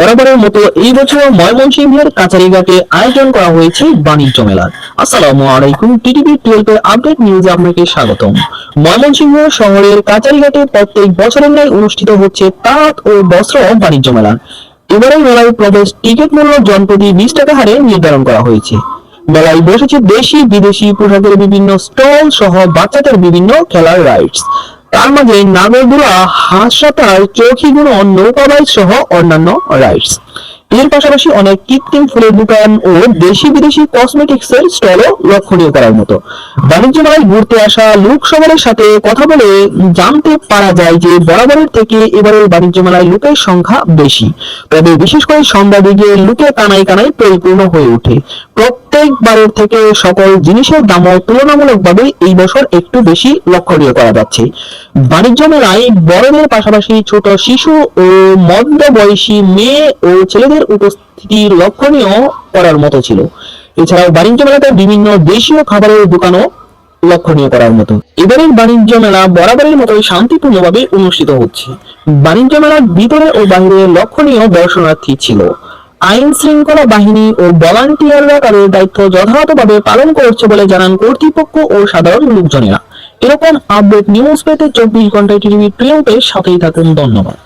বরাবরের মতো এই বছর ময়মনসিংহের কাছারিঘাটে আয়োজন করা হয়েছে বাণিজ্য মেলার আসসালামু আলাইকুম, টিটিভি টুয়েলভের আপডেট নিউজে আপনাকে স্বাগতম। ময়মনসিংহ শহরের কাছারিঘাটে প্রত্যেক বছরের ন্যায় অনুষ্ঠিত হচ্ছে তাঁত ও বস্ত্র বাণিজ্য মেলা। এবারের মেলায় প্রবেশ টিকিট মূল্য জনপ্রতি বিশ টাকা হারে নির্ধারণ করা হয়েছে। মেলায় বসেছে দেশি বিদেশি পোশাকের বিভিন্ন স্টল সহ বাচ্চাদের বিভিন্ন খেলার রাইডস তার মাঝে নাগরদোলা হাঁস সাঁতার চৌকি গুঁড়ো নৌকা বাইক সহ অন্যান্য রাইডস এর পাশাপাশি অনেক কৃত্রিম ফুলের দোকান ও দেশি বিদেশি কসমেটিক্স এর স্টলও লক্ষণীয় করার মতো। বাণিজ্য মেলায় ঘুরতে আসা লোক সবারের সাথে কথা বলে জানতে পারা যায় যে বরাবরের থেকে এবারের বাণিজ্য মেলায় লোকের সংখ্যা বেশি। তবে বিশেষ করে সন্ধ্যা দিকে লোকে কানায় কানায় পরিপূর্ণ হয়ে ওঠে। প্রত্যেকবারের থেকে সকল জিনিসের দামও তুলনামূলকভাবে এই বছর একটু বেশি লক্ষণীয় করা যাচ্ছে। বাণিজ্য মেলায় বড়দের পাশাপাশি ছোট শিশু ও মধ্য বয়সী মেয়ে ও ছেলেদের উপস্থিতি লক্ষণীয় করার মতো ছিল। এছাড়াও বাণিজ্য মেলাতে বিভিন্ন দেশীয় খাবারের দোকানও লক্ষণীয় করার মতো। এবারের বাণিজ্য মেলা বরাবরের মতোই শান্তিপূর্ণভাবে অনুষ্ঠিত হচ্ছে। বাণিজ্য মেলার ভিতরে ও বাইরে লক্ষণীয় দর্শনার্থী ছিল। আইন শৃঙ্খলা বাহিনী ও ভলান্টিয়াররা তাদের দায়িত্ব যথাযথভাবে পালন করছে বলে জানান কর্তৃপক্ষ ও সাধারণ লোকজনেরা। এরকম আপডেট নিউজ পেতে চব্বিশ ঘন্টায় টিভি টুয়েলভের সাথেই থাকুন। ধন্যবাদ।